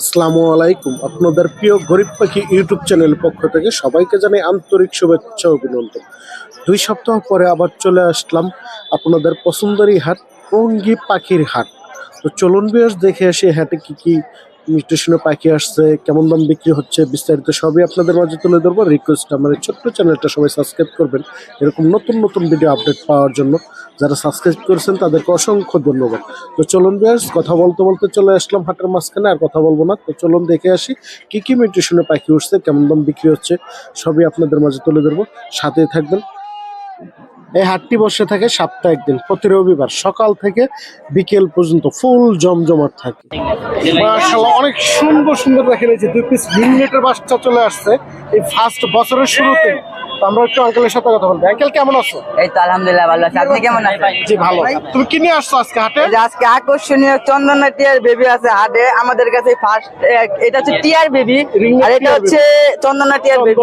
আসসালামু আলাইকুম। আপনাদের প্রিয় গরিব পাখি ইউটিউব চ্যানেল পক্ষ থেকে সবাইকে জানাই আন্তরিক শুভেচ্ছা অভিনন্দন। দুই সপ্তাহ পরে আবার চলে আসলাম আপনাদের পছন্দেরই হাট, টঙ্গি পাখির হাট। তো চলুন বেশ দেখে আসি হাটে কি কি মিউটেশনে পাখি আসছে, কেমন দাম বিক্রি হচ্ছে বিস্তারিত সবই আপনাদের মাঝে তুলে ধরবো। রিকোয়েস্ট আমার ছোট্ট চ্যানেলটা সবাই সাবস্ক্রাইব করবেন। এরকম নতুন নতুন ভিডিও আপডেট পাওয়ার জন্য যারা সাবস্ক্রাইব করেছেন তাদেরকে অসংখ্য ধন্যবাদ। তো চলুন বিয়াস কথা বলতে বলতে চলে আসলাম হাটের মাঝখানে, আর কথা বলব না। তো চলুন দেখে আসি কি কি মিউটেশনে পাখি উঠছে, কেমন দাম বিক্রি হচ্ছে, সবই আপনাদের মাঝে তুলে ধরবো। সাথেই থাকবেন। এই হাটটি বসে থাকে সাপ্তাহিক দিন, প্রতি রবিবার সকাল থেকে বিকেল পর্যন্ত ফুল জমজমাট থাকে। অনেক সুন্দর সুন্দর দেখে নিয়েছি দুই পিস মিনিটের বাসটা চলে আসছে। এই ফার্স্ট বছরের শুরুতে আমরা একটু আঙ্কেলের সাথে কথা বলব। আঙ্কেল কেমন আছো? এই তো আলহামদুলিল্লাহ ভালো আছি। আপনি কেমন আছেন? জি ভালো। তুমি কি নিয়ে আসছো আজকে হাটে? আজকে আকর্ষণীয় চন্দনা টিয়ার বেবি আছে হাটে। আমাদের কাছে ফার্স্ট এটা হচ্ছে টিয়ার বেবি আর এটা হচ্ছে চন্দনা টিয়ার বেবি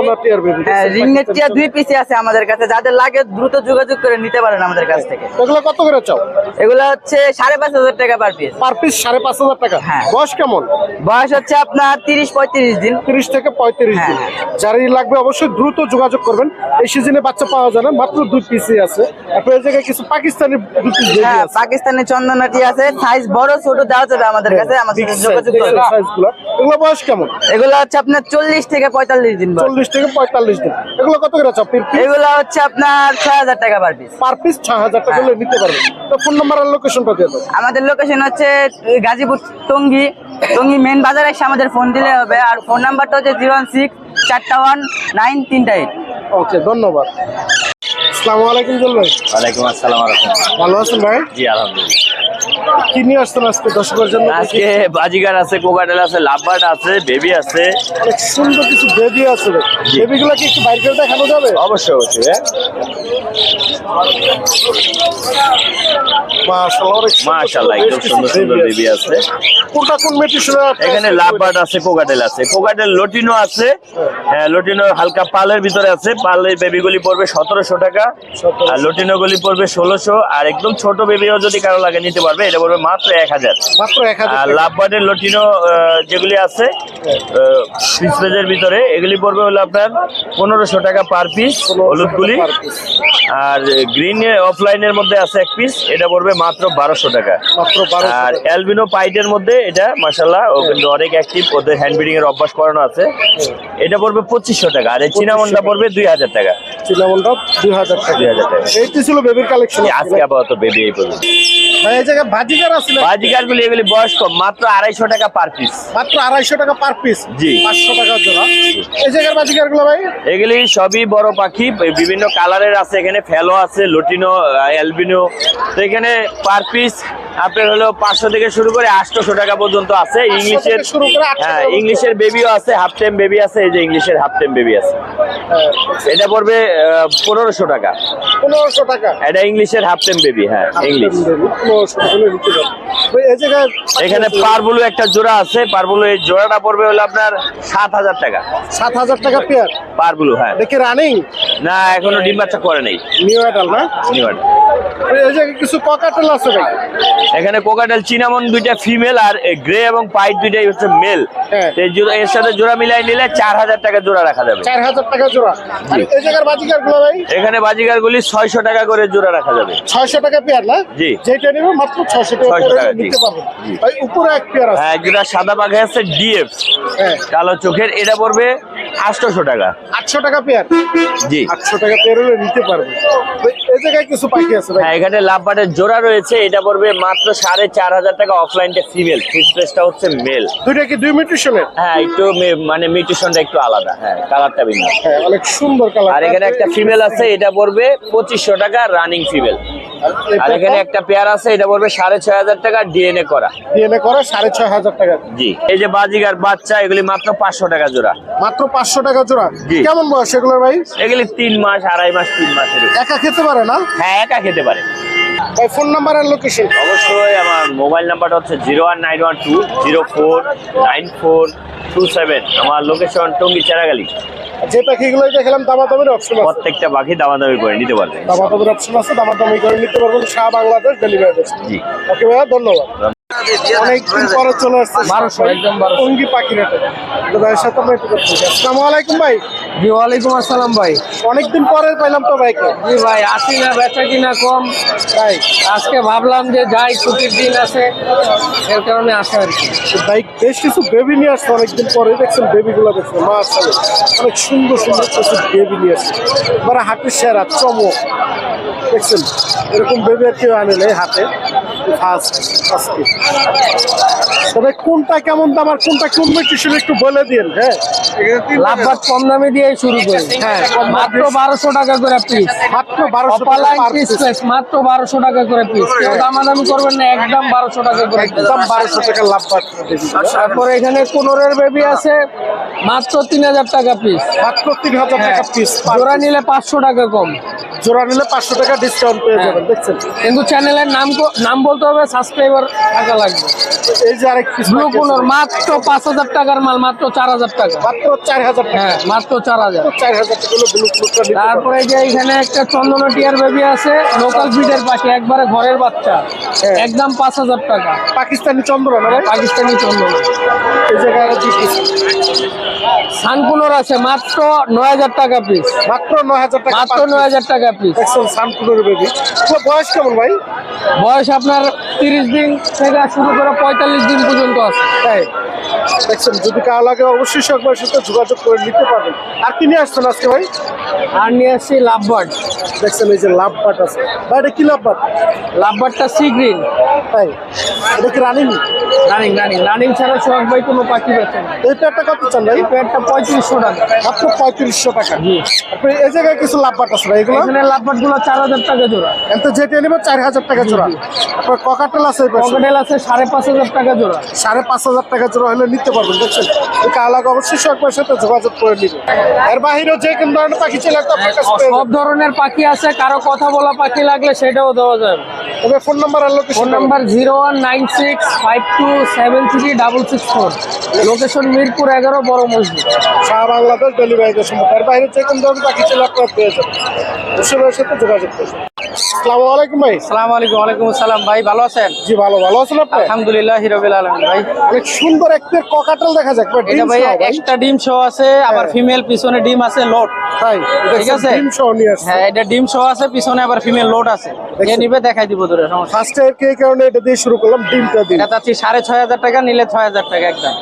হ্যাঁ রিংনেট টিয়ার দুই পিসি আছে আমাদের কাছে। যাদের লাগে দ্রুত যোগাযোগ করে নিতে পারেন আমাদের কাছ থেকে। এগুলো কত করে চাও? এগুলো হচ্ছে সাড়ে পাঁচ হাজার টাকা পার পিস পার পিস সাড়ে পাঁচ হাজার টাকা। হ্যাঁ। বয়স কেমন? বয়স হচ্ছে আপনার তিরিশ পঁয়ত্রিশ দিন। তিরিশ থেকে পঁয়ত্রিশ দিন। হ্যাঁ। যারই লাগবে অবশ্যই দ্রুত যোগাযোগ করবেন এই সিজনে বাচ্চা পাওয়া যায় না মাত্র দুই পিসই আছে। এই জায়গায় কিছু পাকিস্তানি দুই পিস হ্যাঁ পাকিস্তানি চন্দনা টি আছে সাইজ বড় ছোট দেওয়া যাবে আমাদের কাছে আমাদের যোগাযোগ এগুলো বয়স কেমন? এগুলো হচ্ছে আপনার চল্লিশ থেকে পঁয়তাল্লিশ দিন বয়স। চল্লিশ থেকে পঁয়তাল্লিশ দিন। এগুলো কত করে চাও এগুলো হচ্ছে আপনার ছয় হাজার টাকা পার পিস পার পিস টাকা নিতে পারবেন। তো ফোন নাম্বার আর লোকেশনটা দিয়ে দাও। আমাদের লোকেশন হচ্ছে গাজীপুর টঙ্গী। টঙ্গী মেন বাজারে এসে আমাদের ফোন দিলে হবে। আর ফোন নাম্বারটা হচ্ছে জিরো ওয়ান সিক্স চারটা ওয়ান নাইন তিনটা এইট ওকে ধন্যবাদ। আসসালামু আলাইকুম জল ভাই। ওয়ালাইকুম আসসালাম ভালো আছেন ভাই? জি আলহামদুলিল্লাহ। কি নিয়ে আসছেন আজকে দর্শকের জন্য? আজকে বাজিগার আছে কোকাটেল আছে লাভবার্ড আছে বেবি আছে। অনেক সুন্দর কিছু বেবি আছে বেবিগুলো কি একটু বাইরে করে দেখানো যাবে? অবশ্যই অবশ্যই হ্যাঁ। মাশাআল্লাহ অনেক সুন্দর মাশাআল্লাহ বেশ একদম সুন্দর সুন্দর বেবি আছে। কোনটা কোন মেটিশনে এখানে লাভবার্ড আছে কোকাটেল আছে। কোকাটেল লটিনো আছে। হ্যাঁ লটিনো হালকা পালের ভিতরে আছে। পালের বেবিগুলি পড়বে সতেরোশো টাকা। আর লটিনো গুলি পড়বে ষোলোশো আর একদম ছোট বেবিও যদি কারও লাগে নিতে পারবে এটা পড়বে মাত্র এক হাজার। মাত্র এক হাজার আর। লাভবার্ডের লটিনো যেগুলি আছে পিসপেজের ভিতরে এগুলি পড়বে হলো আপনার পনেরোশো টাকা পার পিস হলুদগুলি। আর গ্রিন অফলাইনের মধ্যে আছে এক পিস এটা পড়বে মাত্র বারোশো টাকা। আর অ্যালবিনো পাইটের মধ্যে এটা মাসাল্লাহ ও কিন্তু অনেক অ্যাক্টিভ ওদের হ্যান্ড ব্রিডিং এর অভ্যাস করানো আছে। এটা পড়বে পঁচিশশো টাকা আর এই চিনামনটা পড়বে দুই হাজার টাকা। চিলামনটা দুই হাজার এইটি ছিল বেবির কালেকশন আজকে আপাতত বেবি এই পর্যন্ত। ভাই এই জায়গায় ভাজিকার আছে বাজিকার গুলি এগুলি বয়স কম মাত্র আড়াইশো টাকা পার পিস মাত্র আড়াইশো টাকা পার পিস জি। পাঁচশো টাকা জোড়া। এই জায়গার বাজিকারগুলো ভাই? এগুলি সবই বড় পাখি বিভিন্ন কালারের আছে এখানে ফেলো আছে লটিনো অ্যালবিনো। তো এখানে পার পিস আপনার হলো পাঁচশো থেকে শুরু করে আটশোশো টাকা পর্যন্ত আছে। ইংলিশের শুরু করে হ্যাঁ ইংলিশের বেবিও আছে হাফ টাইম বেবি আছে এই যে ইংলিশের হাফ টাইম বেবি আছে। এটা পড়বে পনেরোশো টাকা। পনেরোশো টাকা। এটা ইংলিশের হাফ বেবি হ্যাঁ ইংলিশ টাকা এখানে পারবুলু একটা জোড়া আছে পারবুলু এই জোড়াটা পড়বে হলো আপনার সাত হাজার টাকা। সাত হাজার টাকা পেয়ার পারবুলু হ্যাঁ। দেখি রানিং না এখনও ডিম বাচ্চা করে নেই। নিউ অ্যাডাল না? নিউ কিছু ককাটেল আছে ভাই? এখানে কোকাটেল চিনামন দুইটা ফিমেল আর গ্রে এবং পাইট দুইটাই হচ্ছে মেল হ্যাঁ। এর সাথে জোড়া মিলাই নিলে চার হাজার টাকা জোড়া রাখা যাবে। চার হাজার টাকা জোড়া। আর জি। এই জায়গার বাজিকারগুলো ভাই? এখানে বাজিগার গুলি ছয়শো টাকা করে জোড়া রাখা যাবে। ছয়শো টাকা পেয়ার না? জি। যেটা নেবে মাত্র ছয়শো টাকা টাকা, নিতে পারবেন উপরে এক পেয়ার আছে। হ্যাঁ জোড়া সাদা আছে ডিএফ। হ্যাঁ। কালো চোখের এটা পড়বে আটশোশো টাকা। আটশো টাকা পেয়ার? জি। আটশো টাকা পেয়ার হলে নিতে পারবে। এই জায়গায় কিছু পাখি আছে হ্যাঁ এখানে লাভবাটের জোড়া রয়েছে এটা পড়বে মাত্র সাড়ে চার হাজার টাকা অফলাইনটা ফিমেল। ফিক্সপ্রেসটা হচ্ছে মেল দুইটা কি দুই মিউটেশনের? হ্যাঁ একটু মানে মিউটেশনটা একটু আলাদা। হ্যাঁ কালারটা ভিন্ন। হ্যাঁ অনেক সুন্দর কালার আর এখানে একটা ফিমেল আছে এটা পড়বে পঁচিশশো টাকা রানিং ফিমেল আর এখানে একটা পেয়ার আছে এটা পড়বে সাড়ে ছয় হাজার টাকা ডিএনএ করা। ডিএনএ করে সাড়ে ছয় হাজার টাকা। জি। এই যে বাজিগার বাচ্চা এগুলি মাত্র পাঁচশো টাকা জোড়া। মাত্র পাঁচশো টাকা জোড়া। কেমন বয়স এগুলো ভাই? এগুলি তিন মাস আড়াই মাস তিন মাস একা খেতে পারে না? হ্যাঁ একা খেতে পারে। ফোন নাম্বার আর লোকেশন অবশ্যই আমার মোবাইল নাম্বারটা হচ্ছে zero one nine one two zero four nine four two seven. আমার লোকেশন টঙ্গি চেরাগালি যে পাখিগুলো দেখলাম দামাদামের অপশন আছে। প্রত্যেকটা পাখি দামাদামি করে নিতে পারবেন দামাদামের অপশন আছে দামাদামি করে নিতে পারবেন সারা বাংলাদেশ ডেলিভারি জি। ওকে ভাইয়া ধন্যবাদ। অনেকদিন পরে চলে আসছে। বারোশো, একদম বারোশো। টঙ্গি পাখির হাটে তো ভাইয়ের সাথে আমরা একটু কথা আসসালামু আলাইকুম ভাই। জি ওয়ালাইকুম আসসালাম ভাই। অনেকদিন পরে পাইলাম তো ভাইকে। জি ভাই আসি না বেচা কিনা কম। তাই আজকে ভাবলাম যে যাই ছুটির দিন আছে এর কারণে আসা আর কি। ভাই বেশ কিছু বেবি নিয়ে আসছে অনেকদিন পরে। দেখছেন বেবি গুলো দেখছেন মা অনেক সুন্দর সুন্দর কিছু বেবি নিয়ে আসছে। এবার হাটের সেরা চমক। দেখছেন এরকম বেবি আর কেউ আনে নাই হাতে। ফার্স্ট আজকে। তবে কোনটা কেমন দাম আর কোনটা কোন একটু বলে দিন হ্যাঁ? লাভবাদ কম দামে দিয়ে শুরু করি। হ্যাঁ, মাত্র বারোশো টাকা করে পিস মাত্র বারোশো পিস মাত্র বারোশো টাকা করে পিস দামাদামি করবেন না একদম বারোশো টাকা করে একদম বারোশো টাকা লাভ তারপরে এখানে কোনোরের বেবি আছে মাত্র তিন হাজার টাকা পিস মাত্র তিন হাজার টাকা পিস জোড়া নিলে পাঁচশো টাকা কম। জোড়া নিলে পাঁচশো টাকা ডিসকাউন্ট পেয়ে যাবেন দেখছেন? কিন্তু চ্যানেলের নাম নাম বলতে হবে সাবস্ক্রাইবার লাগবে। এই যে আরেক ব্লু কোনোর মাত্র পাঁচ হাজার টাকার মাল মাত্র চার হাজার টাকা। মাত্র চার হাজার হ্যাঁ মাত্র চার হাজার। চার হাজার। তারপরে যে এখানে একটা চন্দন টিয়ার বেবি আছে লোকাল ব্রিডের পাখি একবারে ঘরের বাচ্চা। হ্যাঁ। একদম পাঁচ হাজার টাকা। পাকিস্তানি চন্দ্র না পাকিস্তানি চন্দ্র এই জায়গায় সানকুনোর আছে মাত্র নয় হাজার টাকা পিস মাত্র নয় হাজার টাকা মাত্র নয় হাজার টাকা পিস সানকুনের বেবি বয়স কেমন ভাই? বয়স আপনার তিরিশ দিন থেকে শুরু করে পঁয়তাল্লিশ দিন পর্যন্ত আছে। তাই? দেখছেন যদি কারও লাগে অবশ্যই সকলের সাথে যোগাযোগ করে নিতে পারবেন। আর কি নিয়ে আসছেন আজকে ভাই? আর নিয়ে আসছি লাভবার্ড দেখছেন এই যে লাভ বাট আছে। ভাই এটা কি লাভ বাট লাভবার্ডটা সি গ্রিন। তাই? এটা কি রানিং? রানিং রানিং রানিং ছাড়া সোহাগ ভাই কোনো পাখি বেচে না এই পেয়ারটা কত চান ভাই? এই পঁয়ত্রিশশো টাকা। মাত্র পঁয়ত্রিশশো টাকা। জি। আপনি এই জায়গায় কিছু লাভ বাট আছে ভাই এগুলো? এখানে লাভবার্ডগুলো চার হাজার টাকা জোড়া। এত যেটা নেবে চার হাজার টাকা জোড়া। আপনার ককাটেল আছে। পকেটেল আছে সাড়ে পাঁচ হাজার টাকা জোড়া। সাড়ে পাঁচ হাজার টাকা জোড়া হলে নিতে পারবেন দেখছেন? এই অবশ্যই সকলের সাথে যোগাযোগ করে নিবে। এর বাহিরেও যে কোনো ধরনের পাখি ছিল সব ধরনের পাখি আছে কারও কথা বলা পাখি লাগলে সেটাও দেওয়া যাবে। তবে ফোন নাম্বার আর location phone number zero one nine six five two seven three double six four location Mirpur এগারো, বড় মসজিদ। সারা বাংলাদেশ ডেলিভারিতে সম্ভব বাইরে যে কোনো ধরনের পাখি ছিল, আপনার পেয়ে যাবেন। সাথে যোগাযোগ করবেন আসসালামু আলাইকুম ভাই। সালাম আলাইকুম ওয়ালাইকুম আসসালাম। ভাই ভালো আছেন? জি ভালো ভালো আছেন আপনি? আলহামদুলিল্লাহ হিরবিল আলম ভাই। অনেক সুন্দর একটা ককাটেল দেখা যাক এটা ভাই একটা ডিম শো আছে আবার হ্যাঁ। ফিমেল পিছনে ডিম আছে লোড তাই ঠিক আছে। ডিম সহ নিয়ে আসছে। হ্যাঁ এটা ডিম শো আছে পিছনে আবার ফিমেল লোড আছে। যে নিবে দেখাই দিব দূরে সমস্যা ফার্স্টে কে কারণে এটা দিয়ে শুরু করলাম ডিমটা দিন এটা ছয় হাজার টাকা নিলে ছয় হাজার টাকা একদম।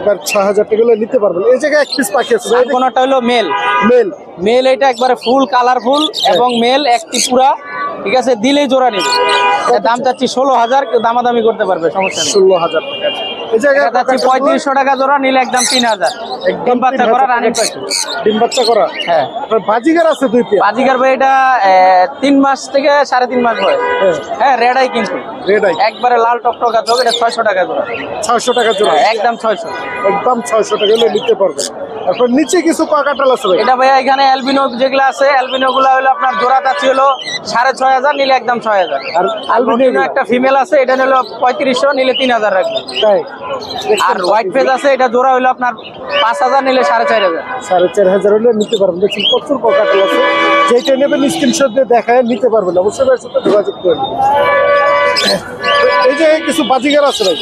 এবার ছয় হাজার টাকা নিতে পারবেন। এই জায়গায় এক পিস পাখি আছে কোনটা হলো মেল মেল মেল এটা একবারে ফুল কালারফুল এবং মেল একটি পুরা ঠিক আছে দিলেই জোড়া নিবে। দাম চাচ্ছি ষোলো হাজার দামাদামি করতে পারবে সমস্যা ষোলো হাজার চাচ্ছি পঁয়ত্রিশশো টাকা জোড়া নিলে একদম তিন হাজার। একদম বাচ্চা করা রানী পাখি ডিম বাচ্চা করা? হ্যাঁ। আছে দুই পেয়ার? বাজিকার ভাই এটা তিন মাস থেকে সাড়ে তিন মাস হয়। হ্যাঁ রেডাই কিন্তু। রেড আই একবারে লাল টকটকা চোখ এটা ছয়শো টাকা জোড়া। ছয়শো টাকা জোড়া। হ্যাঁ, একদম ছয়শো। একদম ছয়শো টাকা নিতে পারবেন। তারপর নিচে কিছু কাকাটাল আছে এটা ভাইয়া এখানে অ্যালবিনো যেগুলো আছে অ্যালবিনো গুলো হলো আপনার জোড়া চাচ্ছি হলো সাড়ে ছয় হাজার নিলে একদম ছয় হাজার। আর অ্যালবিনো একটা ফিমেল আছে এটা হলো পঁয়ত্রিশশো নিলে তিন হাজার রাখবে। তাই? আর হোয়াইট ফেজ আছে এটা জোড়া হলো আপনার পাঁচ হাজার নিলে সাড়ে চার হাজার। সাড়ে চার হাজার হলে নিতে পারবেন। দেখুন প্রচুর কাকাটাল আছে। যেটা নেবেন স্ক্রিনশট দিয়ে দেখায় নিতে পারবেন। অবশ্যই সাথে যোগাযোগ করে নেবেন এই যে কিছু বাজিগার আছে ভাই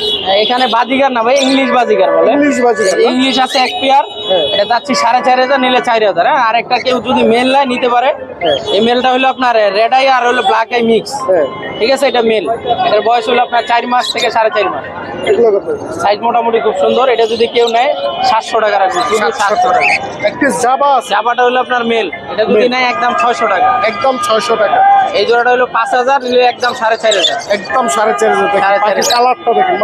এখানে বাজিগার না ভাই ইংলিশ বাজিগার বলে। ইংলিশ বাজিগার ইংলিশ আছে এক পেয়ার হ্যাঁ। এটা যাচ্ছি সাড়ে চার হাজার নিলে চার হাজার হ্যাঁ? আর একটা কেউ যদি মেল লাই নিতে পারে। হ্যাঁ। এই মেলটা হলো আপনার রেড আই আর হলো ব্ল্যাক আই মিক্স ঠিক আছে এটা মেল এটার বয়স হলো আপনার চার মাস থেকে সাড়ে চার মাস। সাইজ মোটামুটি খুব সুন্দর। এটা যদি কেউ নেয় সাতশো টাকা রাখবে। শুধু সাতশো টাকা। একটি জাবা আছে। জাপাটা হলো আপনার মেল এটা যদি। নেয় একদম ছয়শো টাকা। একদম ছয়শো টাকা। এই জোড়াটা হলো পাঁচ হাজার একদম সাড়ে চার হাজার। একদম সাড়ে চার হাজার। কালারটা দেখেন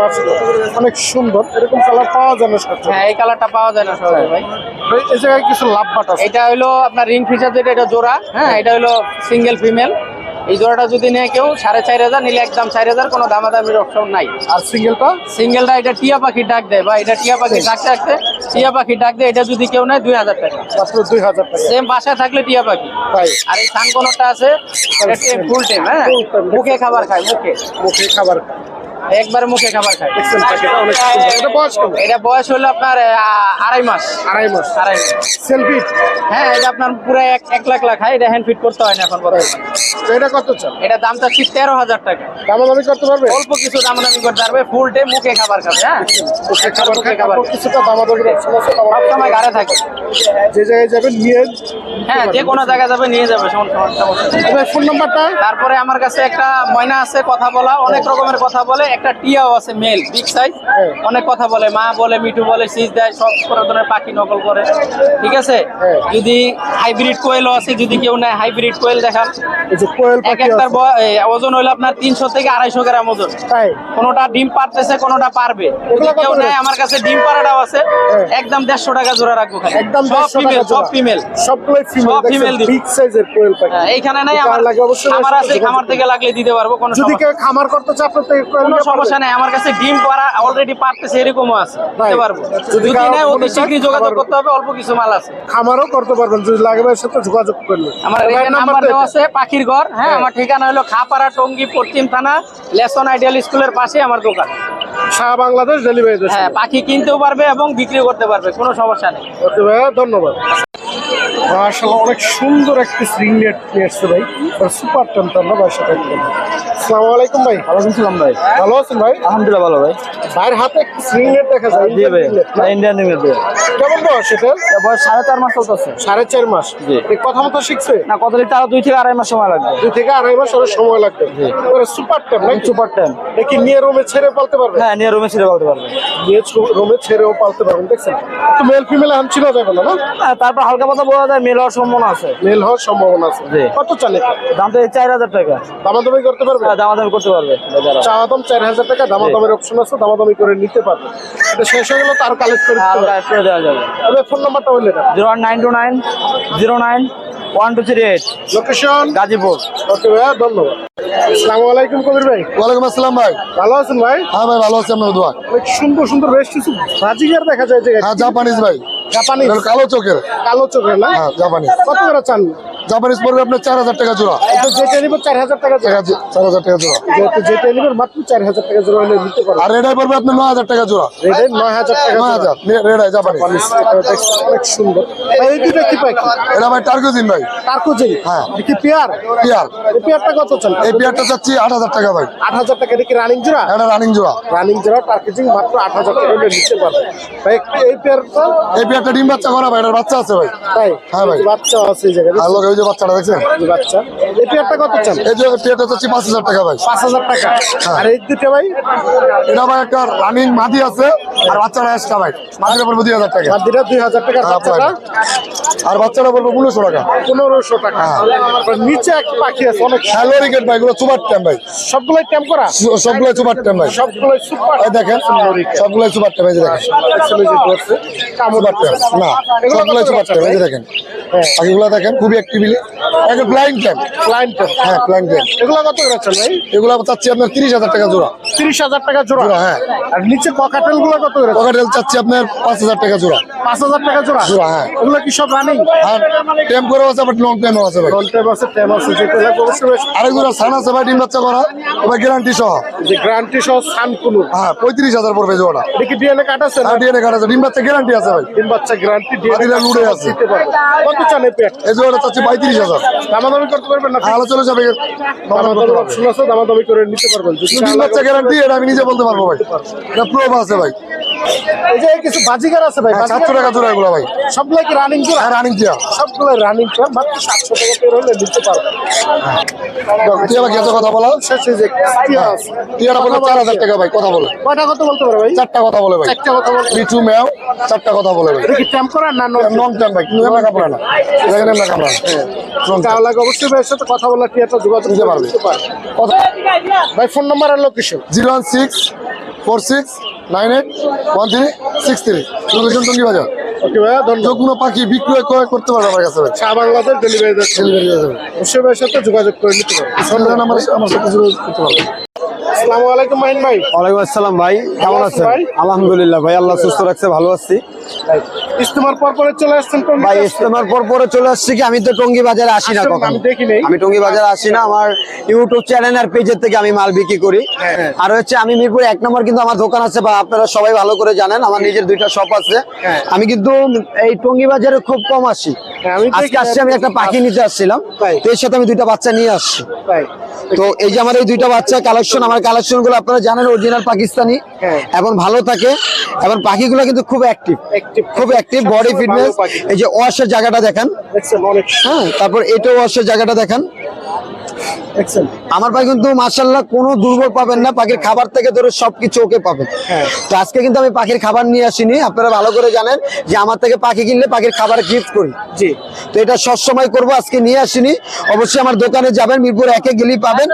অনেক সুন্দর। এরকম কালার পাওয়া যায় না হ্যাঁ এই কালারটা পাওয়া যায় না সহজে ভাই ভাই, এই জায়গায় কিছু লাভ আছে। এটা হলো আপনার রিং ফিচার যেটা এটা জোড়া। হ্যাঁ এটা হলো সিঙ্গেল ফিমেল এই জোড়াটা যদি নেয় কেউ সাড়ে চার হাজার নিলে একদম চার হাজার কোনো দামাদামির অপশন নাই। আর সিঙ্গেলটা? সিঙ্গেলটা এটা টিয়া পাখি ডাক দেয় বা এটা টিয়া পাখি ডাকতে ডাকতে টিয়া পাখি ডাক দেয় এটা যদি কেউ নেয় দুই হাজার টাকা। দুই হাজার টাকা। সেম বাসায় থাকলে টিয়া পাখি। আর এই সানকোনটা আছে ফুল টাইম হ্যাঁ? মুখে খাবার খায় মুখে। মুখে খাবার খায়। একবারে মুখে খাবার খায়। দেখছেন পাখিটা অনেক সুন্দর এটা বয়স কেমন এটা বয়স হলো আপনার আহ, আড়াই মাস। আড়াই মাস। আড়াই মাস। সেলফি হ্যাঁ এটা আপনার পুরো এক এক লাখ লাখ খায় এটা হ্যান্ড ফিট করতে হয় না এখন বর্তমানে এটা কত চান? এটা দাম চাচ্ছি তেরো হাজার টাকা। দামাদামি করতে পারবে? অল্প কিছু দামাদামি করতে পারবে ফুল ডে মুখে খাবার খাবে হ্যাঁ? ওকে খাবার মুখে খাবার কিছুটা দামাদামি অপশন আছে থাকে। যে জায়গায় যাবেন নিয়ে হ্যাঁ যে কোনো জায়গায় যাবে নিয়ে যাবে সমস্যা সমস্যা নেই। ফোন নাম্বারটা তারপরে আমার কাছে একটা ময়না আছে কথা বলা অনেক রকমের কথা বলে একটা টিয়াও আছে মেল বিগ সাইজ। অনেক কথা বলে মা বলে মিঠু বলে সিজ দেয় সব ধরনের পাখি নকল করে। ঠিক আছে? হ্যাঁ। যদি হাইব্রিড কোয়েলও আছে যদি কেউ নেয় হাইব্রিড কোয়েল দেখান। এক একটার ওজন হইল আপনার তিনশো থেকে আড়াইশো গ্রাম ওজন। কোনোটা ডিম পারতেছে কোনোটা পারবে। যদি কেউ নেয় আমার কাছে ডিম পাড়াটাও আছে। হ্যাঁ। একদম দেড়শো টাকা জোড়া রাখব একদম সব ফিমেল সব ফিমেল ফিমেল সব বিগ সাইজের কোয়েল পাখি। হ্যাঁ, এইখানে নাই আমার লাগে অবশ্যই খামার আছে খামার থেকে লাগলে দিতে পারব কোনো যদি কেউ খামার করতে চায় আপনার থেকে কোয়েল কোনো নিতে পারবে? সমস্যা নাই আমার কাছে ডিম পাড়া অলরেডি পারতেছে এরকমও আছে দিতে পারব। যদি নেয় অতি শীঘ্রই যোগাযোগ করতে হবে অল্প কিছু মাল আছে। খামারও করতে পারবেন যদি লাগে সাথে যোগাযোগ করলে। আমার নাম্বার দেওয়া আছে পাখির ঘর হ্যাঁ। আমার ঠিকানা হলো খাপাড়া টঙ্গী পশ্চিম থানা লেসন আইডিয়াল স্কুলের পাশে আমার দোকান। সারা বাংলাদেশ ডেলিভারি হ্যাঁ পাখি কিনতেও পারবে এবং বিক্রি করতে পারবে কোনো সমস্যা নেই। ওকে ভাইয়া ধন্যবাদ। অনেক সুন্দর একটি স্ট্রিং নেট নিয়ে এসছে ভাই। সুপার টেম্পার না ভাই সেটা আসসালামু আলাইকুম ভাই। ওয়ালাইকুম সালাম ভাই। ভালো আছেন ভাই? আলহামদুলিল্লাহ ভালো ভাই। ভাইয়ের হাতে একটি স্ট্রিং নেট দেখা যায় জি ভাই না? ইন্ডিয়ান কেমন বয়স এটা? বয়স সাড়ে চার মাস চলতেছে। সাড়ে চার মাস। জি। কথা মতো শিখছে? না কত লিটার দুই থেকে আড়াই মাস সময় লাগবে। দুই থেকে আড়াই মাস ওর সময় লাগবে। সুপার টেম নাকি? সুপার টাইম দেখি নিয়ে রুমে ছেড়ে পালতে পারবে? হ্যাঁ নিয়ে রুমে ছিঁড়ে বলতে পারবে। নিয়ে রুমে ছেড়েও পালতে পারবেন দেখছেন? তো মেল ফিমেল এখন ছিল যাবে না না? হ্যাঁ, তারপর হালকা পাতা বোঝা যায় মেল হওয়ার সম্ভাবনা আছে। মেল হওয়ার সম্ভাবনা আছে। জি। কত চলে দাম তো চার হাজার টাকা। দামাদামি করতে পারবে? হ্যাঁ, দামাদামি করতে পারবে। চাওয়া দাম চার হাজার টাকা দামাদামের অপশন আছে দামাদামি করে নিতে পারবে। এটা শেষ হয়ে গেলে তার কালেক্ট করে দেওয়া যাবে। তবে ফোন নাম্বারটা বললে না zero one nine two nine zero nine one two three eight. Location Gazipur. Okay ভাইয়া ধন্যবাদ। আসসালামু আলাইকুম কবির ভাই। ওয়ালাইকুম আসসালাম ভাই। ভালো আছেন ভাই? হ্যাঁ ভাই ভালো আছি আপনার দোয়া। সুন্দর সুন্দর বেশ কিছু বাজিগার দেখা যায় যে হ্যাঁ জাপানিজ ভাই। জাপানি কালো চোখের। কালো চোখের না? হ্যাঁ জাপানিজ। কত করে চান? জাপানিজ পড়বে আপনার চার হাজার টাকা জোড়া। যেটা নিব চার হাজার টাকা চার। হাজার- টাকা জোড়া। যেটা নিবেন মাত্র চার হাজার টাকা জোড়া হলে নিতে পারবেন আর এটাই পড়বে আপনার নয় হাজার টাকা জোড়া। রেডের নয় হাজার টাকা নয়। হাজার রেড আই জাপানিজ। জাপানিজ, এটা অনেক সুন্দর। এই দুটো কি পাখি এটা ভাই টার্কোজিন হ্যাঁ। কি পেয়ার? পিয়ার। এই পেয়ারটা কত চান? এই পিয়ারটা চাচ্ছি আট হাজার টাকা ভাই। আট হাজার টাকা কি রানিং জোড়া? এটা রানিং জোড়া। রানিং জোড়া টার্কোজিন মাত্র আট হাজার টাকা হলে নিতে পারবে ভাই এই পেয়ারটা? এই পিয়ারটা ডিম বাচ্চা করা ভাই এটার বাচ্চা আছে ভাই। তাই? হ্যাঁ ভাই। বাচ্চা আছে এই জায়গায় আর লোক ওই যে বাচ্চাটা দেখছেন? বাচ্চা। এই পেয়ারটা কত চান? এই যে পিয়ারটা চাচ্ছি পাঁচ হাজার টাকা ভাই। পাঁচ হাজার টাকা। আর এই দুটো ভাই? এটা ভাই একটা রানিং মাদি আছে আর বাচ্চাটা এক্সট্রা ভাই। মাদিটা পড়বে দুই হাজার টাকা। বাদিরা দুই হাজার টাকার হ্যাঁ, বাচ্চাটা? আর বাচ্চাটা পড়বে পনেরোশো টাকা। পনেরোশো টাকা। হ্যাঁ। নিচে এক পাখি আছে অনেক হ্যালো রিকেট ভাই এগুলো সুপার টাইম ভাই। সবগুলোই ট্যাম করা? সবগুলো সুপার টাইম ভাই। সবগুলোই সুপার। দেখেন সবগুলোই সুপার টাইম এই যে দেখেন। সুপার না সুপার টাইম এই যে দেখেন। বাকিগুলো দেখেন খুবই অ্যাক্টিভলি একটা হ্যাঁ টাইম এগুলো কত করে ভাই? এগুলো চাচ্ছি আপনার তিরিশ হাজার টাকা জোড়া। তিরিশ হাজার টাকা জোড়া? হ্যাঁ। আর নিচে ককাটেলগুলো কত করে? পকেটেল চাচ্ছি আপনার পাঁচ হাজার টাকা জোড়া। পাঁচ হাজার টাকা জোড়া? জোড়া, হ্যাঁ। এগুলো কি সব রানিং আর করেও আছে আবার লং টাইমও আছে ভাই। ঘন্টায় মাসে ট্যাম আছে যেটা আরেক জোড়া সান আছে ভাই ডিম বাচ্চা করা। এবার গ্যারান্টি সহ। যে গ্যারান্টি সহ সানকুলু হ্যাঁ পঁয়ত্রিশ হাজার পড়বে জোড়া এটা কি ডিএনএ কাট আছে না? আর ডিএনএ আছে ডিম বাচ্চা গ্যারান্টি আছে ভাই। তিন বাচ্চা গ্যারান্টি লুড়ে আছে। কত চান এই পেট এই চাচ্ছি পঁয়ত্রিশ হাজার। দামাদামি করতে পারবেন না? আলোচনা যাবে। দামাদামি অপশন আছে দামাদামি করে নিতে পারবেন। বাচ্চা গ্যারান্টি এটা আমি নিজে বলতে পারব ভাই। এটা প্রোভ আছে ভাই। এই যে কিছু আছে ভাই হ্যাঁ, সাতশো টাকা জোড়া এগুলো ভাই। সবগুলো কি রানিং জোড়া? হ্যাঁ রানিং সবগুলো রানিং জোড়া মাত্র সাতশো টাকা পের হলে নিতে পারবে টিয়া ভাই এত কথা বলা। শেষে যে টিয়া বলে। চার হাজার টাকা ভাই কথা বলে। কয়টা কথা বলতে পারো ভাই? চারটা কথা বলে ভাই। চারটা কথা ম্যাও চারটা কথা বলে ভাই। এটা কি ট্যাম্প করা না নন? ভাই কিন্তু কাপড় না তাহলে অবশ্যই ভাইয়ের সাথে কথা বলা টিয়াটা যোগাযোগ নিতে করে পারবে। ভাই ফোন নাম্বার আর location zero one six four six nine eight one three six three. Location Tongi Bazar. Okay ভাইয়া যে ধন্যবাদ কোনো পাখি বিক্রয় ক্রয় করতে পারবে আমার কাছে ভাই। বাংলাদেশ ডেলিভারি ডেলিভারি যাবে অবশ্যই ভাইয়ের সাথে যোগাযোগ করে নিতে পারবে। আমার আমার সাথে যোগাযোগ করতে পারবে। আসসালামু আলাইকুম মাহিন ভাই। ওয়ালাইকুম আসসালাম ভাই কেমন আছেন? আছেন আলহামদুলিল্লাহ ভাই আল্লাহ সুস্থ রাখছে ভালো আছি। ইস্তেমার পর পরে চলে আসছেন ভাই ইস্তেমার পর পরে চলে আসছি কি? আমি তো টঙ্গি বাজারে আসি না আমি টঙ্গি বাজারে আসি না আমার ইউটিউব চ্যানেল আর পেজের থেকে আমি মাল বিক্রি করি। হ্যাঁ। আর হচ্ছে আমি মিরপুর এক নম্বর কিন্তু আমার দোকান আছে বা আপনারা সবাই ভালো করে জানেন আমার নিজের দুইটা শপ আছে। হ্যাঁ। আমি কিন্তু এই টঙ্গি বাজারে খুব কম আসি। হ্যাঁ, আজকে আসছি আমি একটা পাখি নিতে আসছিলাম। তো এর সাথে আমি দুইটা বাচ্চা নিয়ে আসছি। তো এই যে আমার এই দুইটা বাচ্চা কালেকশন আমার কালেকশনগুলো আপনারা জানেন অরিজিনাল পাকিস্তানি হ্যাঁ। এবং ভালো থাকে। এবং পাখিগুলো কিন্তু খুব অ্যাক্টিভ। খুব অ্যাক্টিভ বডি ফিটনেস এই যে ওয়াশের জায়গাটা দেখান। হ্যাঁ তারপর এটা ওয়াশের জায়গাটা দেখেন। আমার ভাই কিন্তু মার্শাল্লাহ কোনো দুর্বল পাবেন না পাখির খাবার থেকে ধরে সবকিছু ওকে পাবেন। হ্যাঁ। তো আজকে কিন্তু আমি পাখির খাবার নিয়ে আসিনি আপনারা ভালো করে জানেন যে আমার থেকে পাখি কিনলে পাখির খাবার গিফট করি। জি। তো এটা সবসময় করব আজকে নিয়ে আসিনি। অবশ্যই আমার দোকানে যাবেন মিরপুর একে গেলেই পাবেন।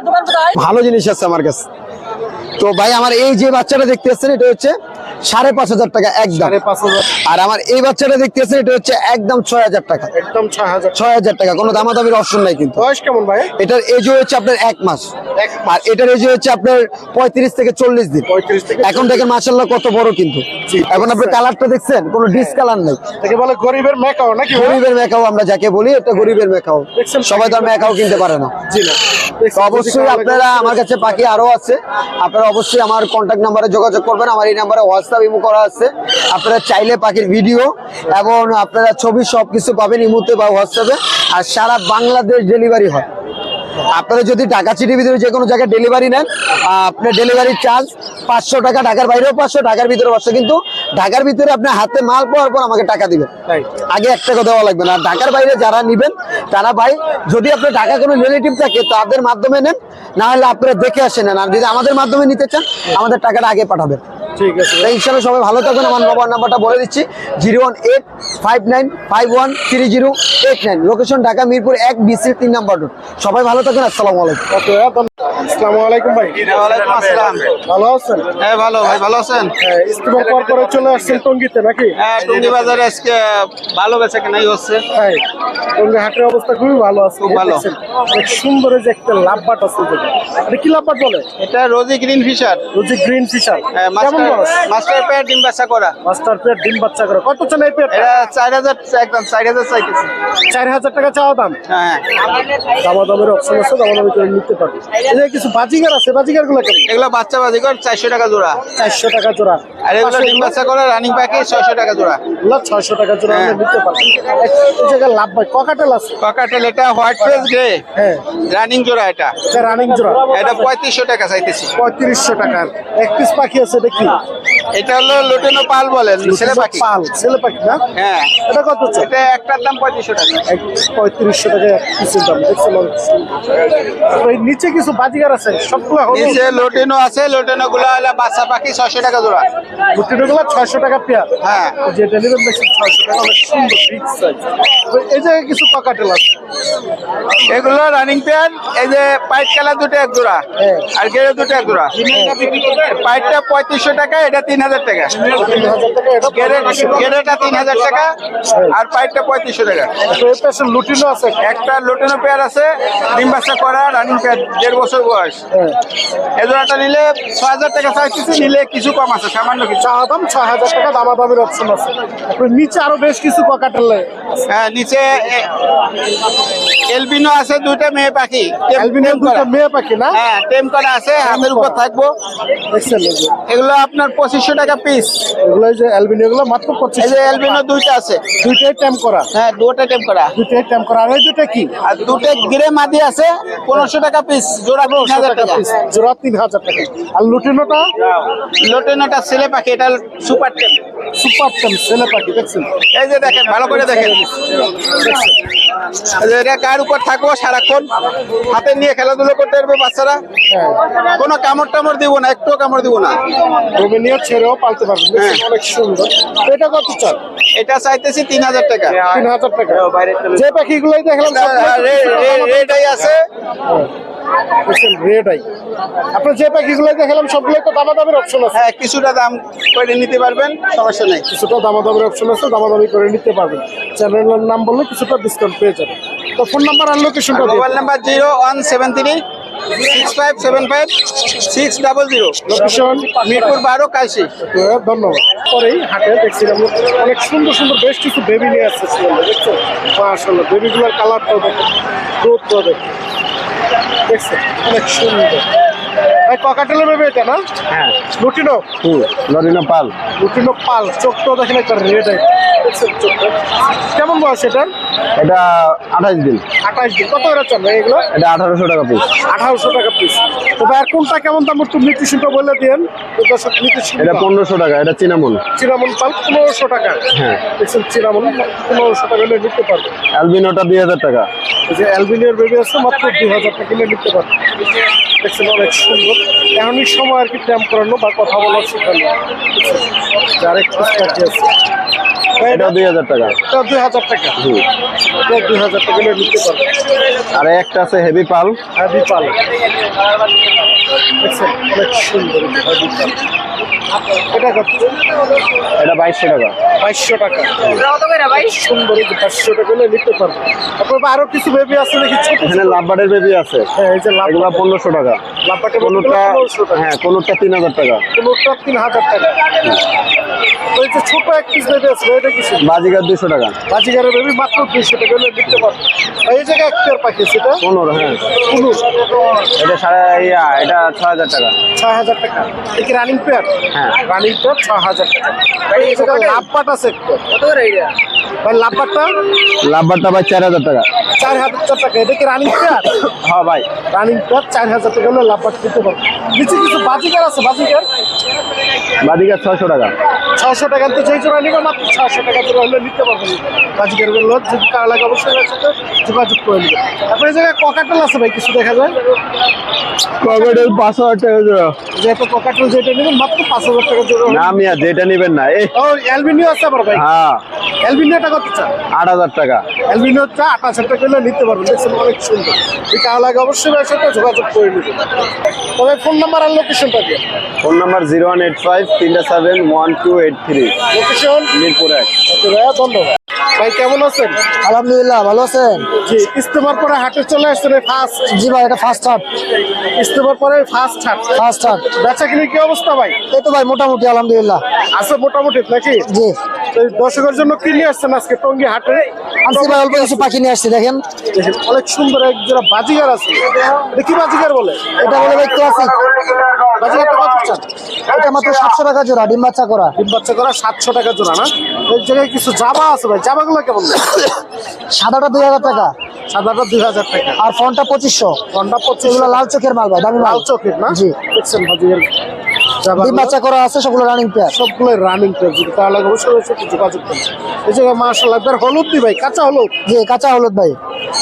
ভালো জিনিস আছে আমার কাছে। তো ভাই আমার এই যে বাচ্চাটা দেখতে পাচ্ছেন এটা হচ্ছে সাড়ে পাঁচ হাজার টাকা একদম। আর আমার এই বাচ্চাটা দেখতে পাচ্ছেন এটা হচ্ছে একদম ছয় হাজার টাকা। একদম ছয় হাজার। ছয় হাজার টাকা কোনো দামাদামির অপশন নাই কিন্তু। বয়স কেমন ভাই? এটার এজ হচ্ছে আপনার এক মাস। আর এটার এজ হচ্ছে আপনার পঁয়ত্রিশ থেকে চল্লিশ দিন। এখন দেখেন মাসাল্লাহ কত বড় কিন্তু। এখন আপনি কালারটা দেখছেন কোনো ডিসকালার নেই। বলে গরিবের মেকাও নাকি গরিবের মেকাও আমরা যাকে বলি এটা গরিবের মেকাও সবাই তো আর মেকাও কিনতে পারে না। অবশ্যই আপনারা আমার কাছে পাখি আরও আছে। আপনারা অবশ্যই আমার কন্ট্যাক্ট নাম্বারে যোগাযোগ করবেন আমার এই নাম্বারে হোয়াটসঅ্যাপ ইমো করা আছে। আপনারা চাইলে পাখির ভিডিও এবং আপনারা ছবি সবকিছু পাবেন ইমোতে বা হোয়াটসঅ্যাপে আর সারা বাংলাদেশ ডেলিভারি হয়। আপনারা যদি ঢাকা সিটির ভিতরে যে কোনো জায়গায় ডেলিভারি নেন আপনার ডেলিভারি চার্জ পাঁচশো টাকা ঢাকার বাইরেও পাঁচশো ঢাকার ভিতরে পাঁচশো। কিন্তু ঢাকার ভিতরে আপনার হাতে মাল পাওয়ার পর আমাকে টাকা দিবেন। আগে এক টাকা দেওয়া লাগবে না। ঢাকার বাইরে যারা নেবেন তারা ভাই যদি আপনার ঢাকা কোনো রিলেটিভ থাকে তাদের মাধ্যমে নেন। না হলে আপনারা দেখে আসে নেন। আর যদি আমাদের মাধ্যমে নিতে চান আমাদের টাকাটা আগে পাঠাবেন। ঠিক আছে। ইনশাল্লাহ সবাই ভালো থাকবেন। আমার মোবাইল নাম্বারটা বলে দিচ্ছি। Zero one eight five nine five one three zero eight nine. Location Dhaka Mirpur এক বিসির তিন নাম্বার রোড সবাই ভালো থাকবেন। আসসালামু আলাইকুম। ওকে আসসালামু আলাইকুম ভাই। ওয়ালাইকুম আসসালাম। ভালো আছেন? হ্যাঁ ভালো ভাই ভালো আছেন? হ্যাঁ পর পরে চলে আসছেন টঙ্গিতে নাকি? হ্যাঁ টুঙ্গি বাজারে আজকে ভালো বেচা কেনাই হচ্ছে। হ্যাঁ টঙ্গি হাটের অবস্থা খুবই ভালো আছে। খুব ভালো। সুন্দর যে একটা লাভবাট আছে এটা কি লাভবাট বলে? এটা rosy green Fischer. Rosy green Fischer. হ্যাঁ, কেমন বয়স মাস্টার পেয়ার ডিম বাচ্চা করা। মাস্টার পেয়ার ডিম বাচ্চা করে। কত এই পেয়ার এটা একদম চাইতেছি। টাকা চাওয়া দাম? হ্যাঁ দামা দামের অপশন আছে দামা দামি করে নিতে পারবে। এই কিছু আছে গুলো কেমন? এগুলো বাচ্চা টাকা জোড়া। চারশো টাকা জোড়া। আর এগুলো ডিম বাচ্চা করা রানিং টাকা জোড়া। এগুলো টাকা জোড়া আমরা নিতে পারব। এই জায়গায় লাভ ভাই ককাটেল আছে? ককাটেল এটা হোয়াইট ফেস গ্রে হ্যাঁ। রানিং জোড়া এটা। এটা রানিং জোড়া। এটা পঁয়ত্রিশশো টাকা চাইতেছি। পঁয়ত্রিশশো টাকার এক পিস পাখি আছে দেখি। এটা হলো লোটেনো পাল বলেন ছেলে পাখি। পাল ছেলে পাখি না? হ্যাঁ। এটা কত এটা একটার দাম পঁয়ত্রিশশো টাকা। পঁয়ত্রিশশো টাকা পিসের দাম নিচে কিছু বাজিগার আছে? সবগুলো নিচে লোটেনো আছে লোটেনো গুলো হলো বাচ্চা পাখি ছয়শো টাকা জোড়া। গুটিগুলো ছয়শো টাকা পেয়ার। হ্যাঁ। যে ডেলিভারি মেশিন ছয়শো টাকা অনেক সুন্দর বিগ সাইজ এই জায়গায় কিছু পকাটেল আছে। এগুলো রানিং পেয়ার এই যে পাইট কালার দুটো এক জোড়া হ্যাঁ। আর গেড়ে দুটো এক জোড়া। পাইটটা পঁয়ত্রিশশো টাকা এটা তিন হাজার টাকা। টাকা গেড়েটা তিন হাজার টাকা আর পাইটটা পঁয়ত্রিশশো টাকা। এই লুটিনো আছে? একটা লোটেনো পেয়ার আছে ডিম বাচ্চা করা রানিং পেয়ার দেড় বছর বয়স। হ্যাঁ। এই নিলে ছ হাজার টাকা চাইতেছি নিলে কিছু কম আছে সামান্য কিছু। চা দাম ছয় হাজার টাকা দামাদামির অপশন আছে। নিচে আরও বেশ কিছু পকাটেল হ্যাঁ নিচে এলবিনো আছে দুইটা মেয়ে পাখি। অ্যালবিনিয়াম দুটো মেয়ে পাখি না? হ্যাঁ টেম করা আছে হাতের উপর থাকব। এগুলো আপনার পঁচিশশো টাকা পিস এগুলো যে মাত্র পঁচিশ যে এলবিনো দুইটা আছে। দুইটাই করা। হ্যাঁ দুটা করা। দুইটাই করা। আর দুইটা কি? আর দুটো গ্রে মাদি আছে পনেরোশো টাকা পিস জোড়া তিন হাজার টাকা পিস জোড়া তিন হাজার টাকা। আর লুটিনোটা? লোটেনোটা ছেলে পাখি এটা সুপার টেম সুপার ছেলে পাখি দেখছেন? এই যে দেখেন ভালো করে দেখেন। এটা কার উপর থাকব? সারাক্ষণ হাতে নিয়ে খেলাধুলো করতে পারবে বাচ্চারা? হ্যাঁ। কোনো কামড় টামড় দিব না একটু কামড় দিব না। ডোমিনিও ছেড়েও পালতে পারবেন দেখছেন অনেক সুন্দর। এটা কত চান এটা চাইতেছি তিন হাজার টাকা। তিন হাজার টাকা। যে পাখিগুলোই দেখলাম রেডাই আছে। দেখছেন রেড আই। আপনার যে পাখিগুলোই দেখলাম সবগুলোই তো দামাদামির অপশন আছে। হ্যাঁ কিছুটা দাম করে নিতে পারবেন সমস্যা নেই। কিছুটা দামাদামির অপশন আছে দামাদামি করে নিতে পারবেন। চ্যানেলের নাম বললে কিছুটা ডিসকাউন্ট পেয়ে যাবেন। তো ফোন নাম্বার আর লোকেশনটা mobile number zero one seven three six five seven five six double zero location Mirpur বারো কাশি ধন্যবাদ। পরেই হাটে দেখছিলাম অনেক সুন্দর সুন্দর বেশ কিছু বেবি নিয়ে আসছে দেখছ মাশাল্লাহ বেবিগুলোর কালারটাও দেখো গ্রোথটাও দেখো। দেখছ অনেক সুন্দর। ভাই ককাটেলের বেবি এটা না? হ্যাঁ। লুটিনো? হুম লরিনা পাল। লুটিনো পাল। চোখটাও দেখেন একটা রেড দেখছেন চোখটা? কেমন বয়স এটার? এটা আঠাশ দিন। আঠাশ দিন। কত করে ভাই এগুলো? এটা আঠারোশো টাকা পিস আঠারোশো টাকা পিস তো ভাই আর কোনটা কেমন দাম একটু নিউট্রিশনটা বলে দিন এটা পনেরোশো টাকা এটা চিনামন। চিরামন পাল পনেরোশো টাকা। হ্যাঁ। চিরামন পনেরোশো টাকা হলে নিতে পারবে। অ্যালবিনোটা দুই হাজার টাকা। যে অ্যালবিনিয়ার বেবি আছে মাত্র দুই হাজার টাকা কিনে নিতে পারবে। দেখছেন অনেক সুন্দর। এখনই সময় আর কি ট্যাম্প করানো বা কথা বলার সেখানে যার একটু আছে। এটা দুই হাজার টাকা। দুই হাজার টাকা। দুই হাজার টাকা নিতে পারবে আর একটা আছে হেভি পাল। হ্যাভি পাল। অনেক সুন্দর হ্যাভি পাল। এটা কত? এটা বাইশশো টাকা। বাইশশো টাকা। সুন্দর বাইশশো টাকা হলে নিতে পারবে তারপর আরও কিছু বেবি আছে ছোট এখানে লাভবার্ডের বেবি আছে। হ্যাঁ এই যে পনেরোশো টাকা। লাভবাটে কোনোটা হ্যাঁ কোনোটা তিন হাজার টাকা। কোনোটা তিন হাজার টাকা। ওই যে ছোট এক পিস বেবি আছে এটা কিছু বাজিগার দুশো টাকা। বাজিগারের বেবি মাত্র দুইশো টাকা হলে নিতে পারবে এই জায়গায় এক পেয়ার পাখি সেটা পনেরো হ্যাঁ। এটা সাড়ে ইয়া এটা ছ হাজার টাকা। ছয় হাজার টাকা। এই কি রানিং পেয়ার হ্যাঁ। রানিং পেয়ার ছয় হাজার টাকা। ভাই এই জায়গায় লাভবাট আছে একটা ভাই লাভবাটটা? লাভবারটা ভাই চার হাজার টাকা। চার হাজার টাকা। এটা কি রানিং পেয়ার হ্যাঁ ভাই। রানিং পেয়ার চার হাজার টাকা হলে লাভবাট দিতে পারবে নিচে কিছু বাজিকার আছে বাজিকার? বাজিকার ছয়শো টাকা। ছশো টাকা তো ছয়শো টাকা নিবে মাত্র ছয়শো টাকা করে হলে নিতে পারবেন। বাজিকারগুলো যদি কার লাগে অবশ্যই এর সাথে যোগাযোগ করে নেবে। তারপরে এই জায়গায় ককাটেল আছে ভাই কিছু দেখা যায়? কমেডেল পাঁচ হাজার টাকা জোড়া। যেহেতু ককাটেল যেটা নেবেন মাত্র পাঁচ হাজার টাকা জোড়া। না মিয়া যেটা নিবেন না এই। ও অ্যালবিনিও আছে আবার ভাই? হ্যাঁ। অ্যালবিনিওটা কত চান? আট হাজার টাকা। অ্যালবিনিওটা আট হাজার টাকা হলে নিতে পারবেন দেখছেন অনেক সুন্দর। এই কার লাগে অবশ্যই এর সাথে যোগাযোগ করে নেবে। তবে ফোন নাম্বার আর লোকেশনটা দিয়ে phone number zero one eight five তিনটা seven one two eight three. Location? Mirpur এক। ধন্যবাদ। ভাই কেমন আছেন? আলহামদুলিল্লাহ ভালো আছেন? জি ইস্তেমার পরে হাটে চলে আসছেন ফার্স্ট জি ভাই এটা ফার্স্ট হাট। ইস্তেমার পরে ফার্স্ট হাট। ফার্স্ট হাট। বেচা কিনে কি অবস্থা ভাই? এই তো ভাই মোটামুটি আলহামদুলিল্লাহ। আছে মোটামুটি নাকি? জি। দর্শকের জন্য কি নিয়ে আসছেন আজকে টঙ্গি হাটে? আনছি ভাই অল্প কিছু পাখি নিয়ে আসছি দেখেন। অনেক সুন্দর এক জোড়া বাজিগার আছে। এটা কি বাজিগার বলে? এটা বলে ভাই ক্লাসিক বাজিগারটা কত চান? এটা মাত্র সাতশো টাকা জোড়া ডিম বাচ্চা করা। ডিম বাচ্চা করা সাতশো টাকা জোড়া না? জায়গায় কিছু জাবা আছে ভাই। কেমন? সাদাটা দুই হাজার টাকা। সাদাটা দুই হাজার টাকা। আর ফোনটা পঁচিশশো। লাল চোখের মাল ভাই দামি লাল চোখের না? জি। দেখছেন বাজিগার। ডিম বাচ্চা করা আছে সবগুলো রানিং পেয়ার সবগুলো রানিং পেয়ে যদি তাহলে অবশ্যই যোগাযোগ করুন। এছাড়া মার্শাল একবার হলুদ দি ভাই কাঁচা হলুদ? জি কাঁচা হলুদ ভাই।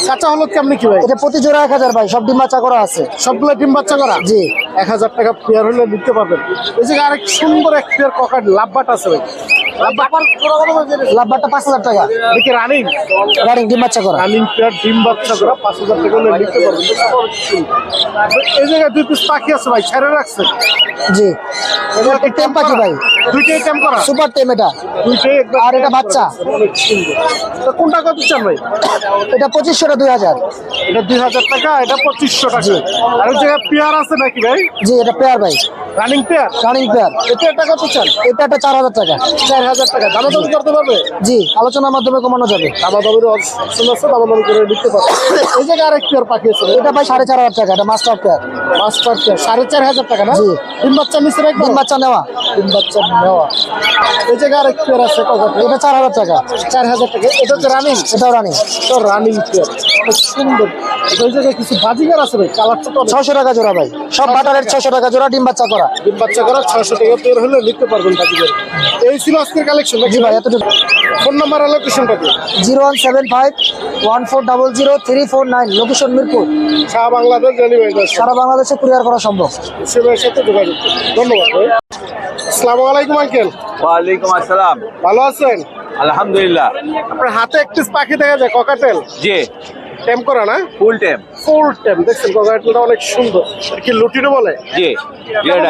কাঁচা হলুদ কেমনি কি ভাই? এটা প্রতি জোড়া এক হাজার ভাই সব ডিম বাচ্চা করা আছে। সবগুলো ডিম বাচ্চা করা? জি। এক হাজার টাকা পেয়ার হলে নিতে পারবেন। এই জায়গায় আরেক সুন্দর এক পেয়ার ককার লাভবাট আছে ভাই। লাভবারটা পাঁচ হাজার টাকা। দেখি রানিং রানিং ডিম বাচ্চা করা। রানিং পেয়ার ডিম বাচ্চা করা পাঁচ হাজার টাকা হলে নিতে পারবেন। এই জায়গায় দুই পিস পাখি আছে ভাই ছেড়ে রাখছে। জি। এটা টেম পাখি ভাই? দুইটাই টেম করা। সুপার টেম এটা। দুইটাই আর এটা বাচ্চা। কোনটা কত চান ভাই? এটা পঁচিশশোটা দুই হাজার। এটা দুই হাজার টাকা এটা পঁচিশশো টাকা। আর ওই জায়গায় পেয়ার আছে নাকি ভাই? জি এটা পেয়ার ভাই। রানিং পেয়ার রানিং পেয়ার এটা এটা কত চান? এটা একটা চার হাজার টাকা। চার হাজার টাকা। দামাদামি করতে পারবে? জি। আলোচনার মাধ্যমে কমানো যাবে। দামাদামির অপশন আছে দামাদামি করে নিতে পারবে। এই জায়গায় আরেক পেয়ার পাখি আছে এটা ভাই সাড়ে চার হাজার টাকা এটা মাস্টার পেয়ার মাস্টার পেয়ার সাড়ে চার হাজার টাকা না? জি। ডিম বাচ্চা নিচে রাখব ডিম বাচ্চা নেওয়া। ডিম বাচ্চা নেওয়া। এই জায়গায় আরেক পেয়ার আছে কত? এটা চার হাজার টাকা। চার হাজার টাকা। এটা হচ্ছে রানিং এটাও রানিং তো রানিং পেয়ার সুন্দর। ওই জায়গায় কিছু বাজিগার আছে ভাই কালারটা তো ছশো টাকা জোড়া ভাই। সব বাটারের ছশো টাকা জোড়া ডিম বাচ্চা করা। ডিম বাচ্চা করা ছয়শো টাকা পেয়ার হলে নিতে পারবেন বাজিগার। এই ছিল আজকের কালেকশন জি ভাই এতটুকু। ফোন নাম্বার আর লোকেশনটা দিয়ে zero one seven five one four double zero three four nine location Mirpur. Shah Bangladesh delivery সারা বাংলাদেশে কুরিয়ার করা সম্ভব। সেবার সাথে যোগাযোগ ধন্যবাদ আসসালামু আলাইকুম আঙ্কেল। ওয়ালাইকুম আসসালাম। ভালো আছেন? আলহামদুলিল্লাহ। আপনার হাতে একটি পাখি দেখা যায় ককাটেল জি। টেম করা না? ফুল টাইম ফুল টেম দেখছেন ককাটেলটা অনেক সুন্দর। কি লুটিনো বলে? জি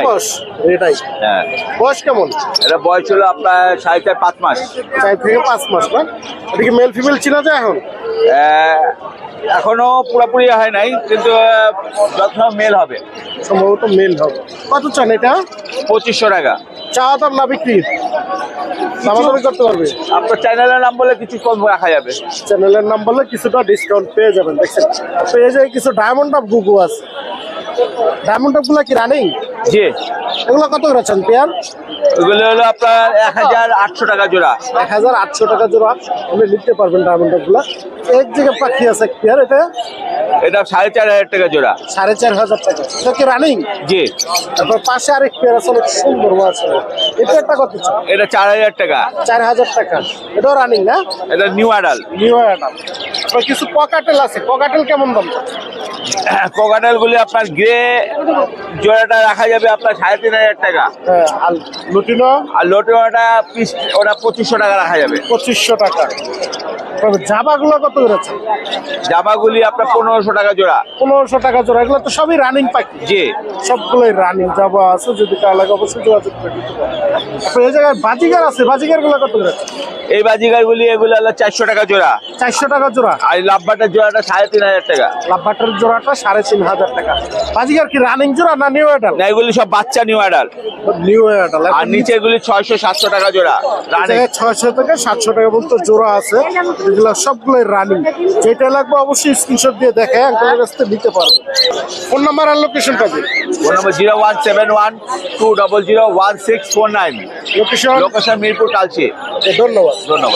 বয়স? এটাই হ্যাঁ। বয়স কেমন? এটা বয়স হলো আপনার সাড়ে চার পাঁচ মাস। চার থেকে পাঁচ মাস না? এটা কি মেল ফিমেল চিনা যায় এখন? এখনও পুরোপুরি হয় নাই কিন্তু যত্ন মেল হবে। সম্ভবত মেল হবে। কত চান এটা? পঁচিশশো টাকা। চা দাম না বিক্রি দামাদামি করতে পারবে? আপনার চ্যানেলের নাম বলে কিছু কম রাখা যাবে। চ্যানেলের নাম বললে কিছুটা ডিসকাউন্ট পেয়ে যাবেন দেখছেন? পেয়ে যায় কিছু ডায়মন্ড অফ গুগু আছে। ডায়মন্ড অফগুলা কি রানিং জি। এগুলো কত করে চান পেয়ার? ওগুলো হলো আপনার এক হাজার আটশো টাকা জোড়া। এক হাজার আটশো টাকা জোড়া। আপনি নিতে পারবেন ডায়মন্ড অফগুলা। এক জায়গায় পাখি আছে এক পেয়ার এটা? এটা সাড়ে চার হাজার টাকা জোড়া। সাড়ে চার হাজার টাকা। এটা কি রানিং জি। তারপর পাশে আরেক পেয়ার আছে অনেক সুন্দর আছে। এটা একটা কত এটা চার হাজার টাকা। চার হাজার টাকা। এটাও রানিং না? এটা নিউ আডাল নিউ অ্যাডাম তারপর কিছু পকাটেল আছে। পকাটেল কেমন দাম? কোকাটেল গুলি আপনার গ্রে জোড়াটা রাখা যাবে আপনার সাড়ে তিন হাজার টাকা। হ্যাঁ আর লুটিনো? আর লোটোটা পিস ওটা পঁচিশশো টাকা রাখা যাবে। পঁচিশশো টাকা। তবে কত করেছে জামাগুলি আপনার পনেরোশো টাকা জোড়া। পনেরোশো টাকা জোড়া এগুলো তো সবই রানিং পাখি জি। সবগুলোই রানিং জাবা আছে যদি কার লাগে অবশ্যই যোগাযোগ করে দিতে পারেন। এই জায়গায় বাজিগার আছে? বাজিগারগুলো কত করেছে এই বাজিগারগুলি এগুলো হলো চারশো টাকা জোড়া। চারশো টাকা জোড়া। আর লাভবাটার জোড়াটা সাড়ে তিন হাজার টাকা। লাভবাটার জোড়াটা সাড়ে তিন হাজার টাকা। বাজিগার কি রানিং জোড়া না নিউ অ্যাডাল না এগুলি সব বাচ্চা নিউ আডাল নিউ অ্যাডাল আর নিচে এগুলি ছয়শো সাতশো টাকা জোড়া। রানিং ছয়শো থেকে সাতশো টাকা পর্যন্ত জোড়া আছে। এগুলো সবগুলোই রানিং যেটা লাগবে অবশ্যই স্ক্রিনশট দিয়ে দেখে আঙ্কেলের কাছ থেকে নিতে পারবে। ফোন নাম্বার আর লোকেশন পাবে phone number zero one seven one two double zero one six four nine location location Mirpur Kalshi ধন্যবাদ। ধন্যবাদ।